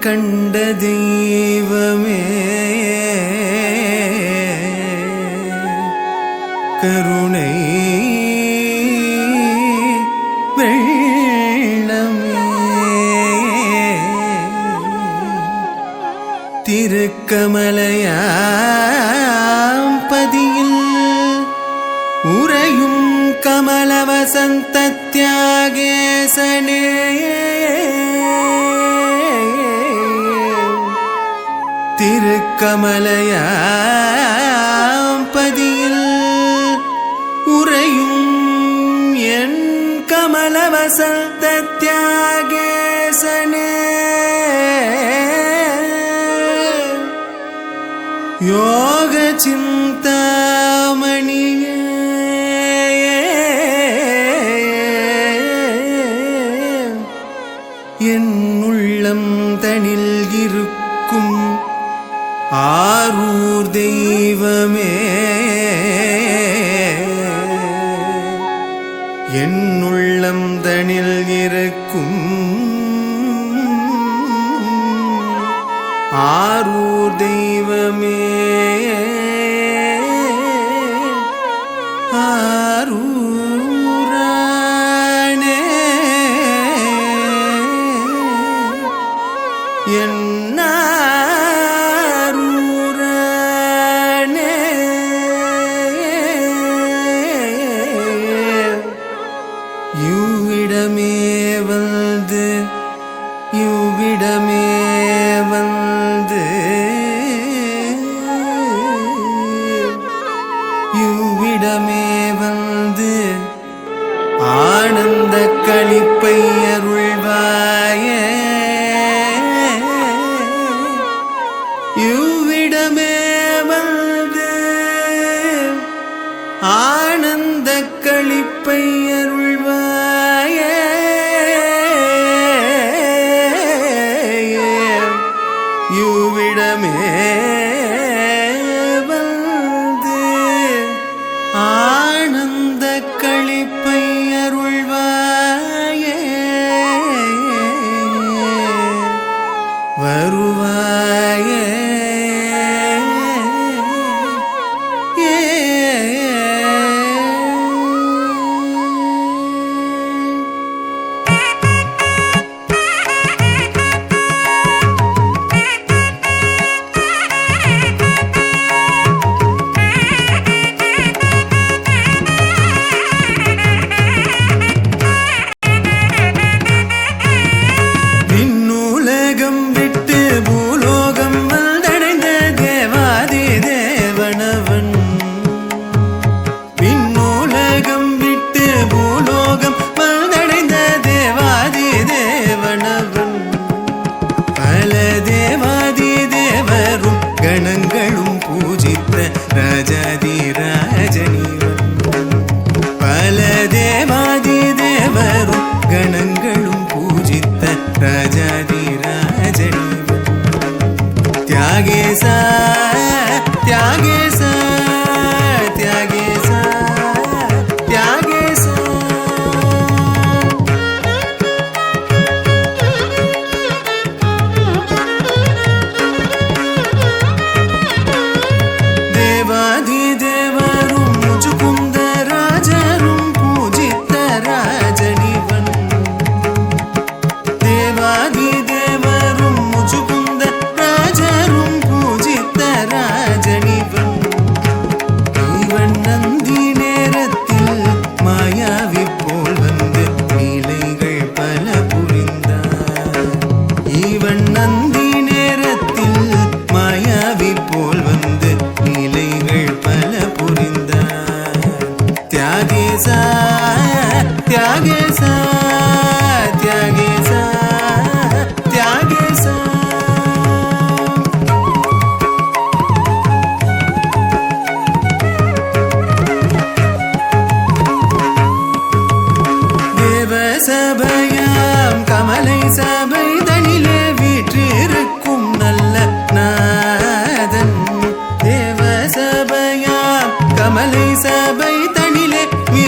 கண்ட தெய்வமே. கருணை வெள்ளமே. திருக்கமலையாம் பதியில் உறையும் கமலவசந்த தியாகேசனே. திருக்கமலையாம்பதியில் உறையும் என் கமலவசந்த தியாகேசனே யோக சிந்தாமணியே என் உள்ளம் தனில் ஆரூர் தெய்வமே என்னுள்ளம் தனில் இருக்கும் ஆரூர் தெய்வமே.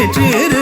ஏற்றிரு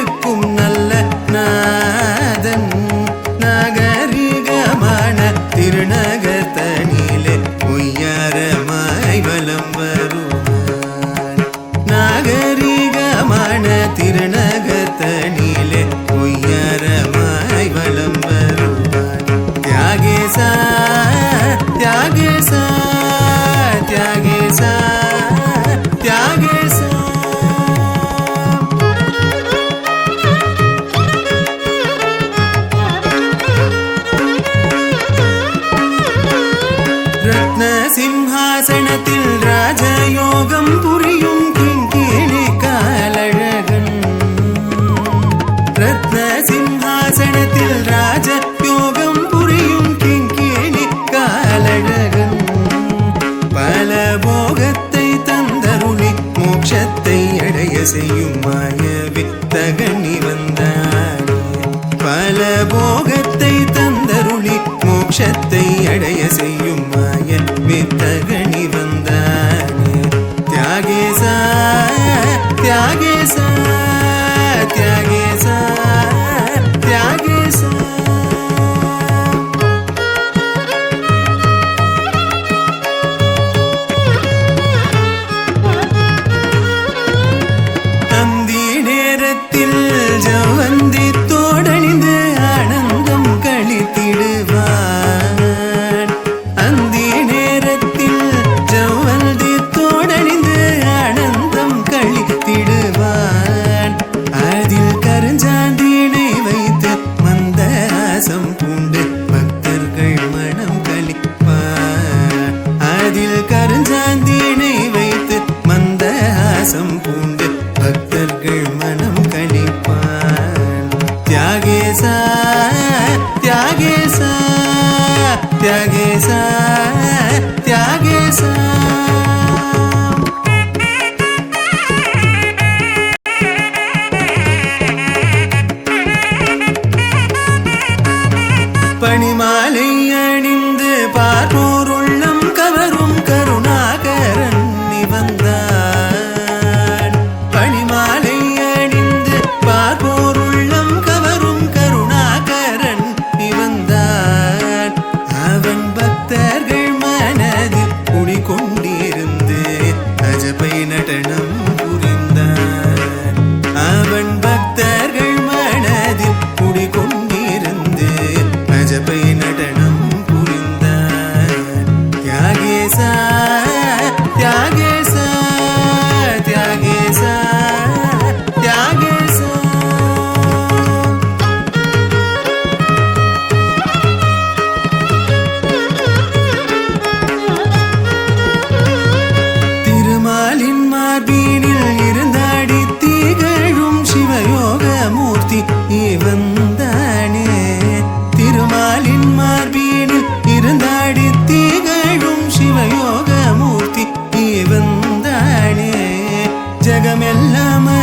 திசையும் மாய வித்தகனி வந்தானே. பல போகத்தை தந்தருளி மோட்சத்தை அடைய செய்யும்? மனதில் கருஞ்சாந்தீனை வைத்து மந்தஹாசம் பூண்டு பக்தர்கள் மனம் கணிப்பான். தியாகேசா தியாகேசா தியாகேசா தியாகேசா. பனிமாலை கொண்டிருந்து அஜபை நடனம்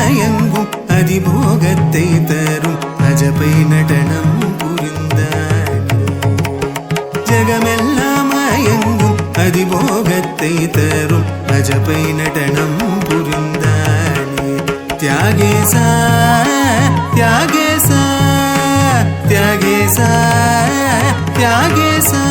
தயங்கும் அதிபோகத்தை தரும் அஜபை நடனம் புரிந்தாய் ஜகமெல்லாம் அயங்கும் அதிபோகத்தை தரும் அஜபை நடனம் புரிந்தாய் தியாகேசா தியாகேசா தியாகேசா தியாகேசா.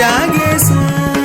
త్యాగేశం.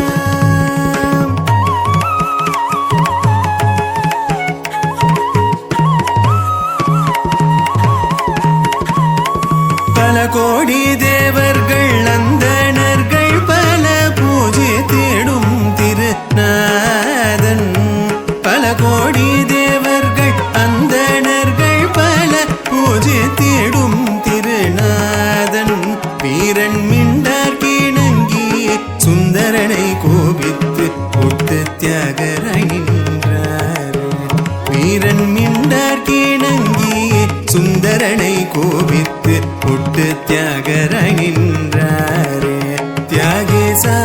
வேந்தரனை கோபித்து புட்டு தியாகர நின்றாரே. தியாகேசா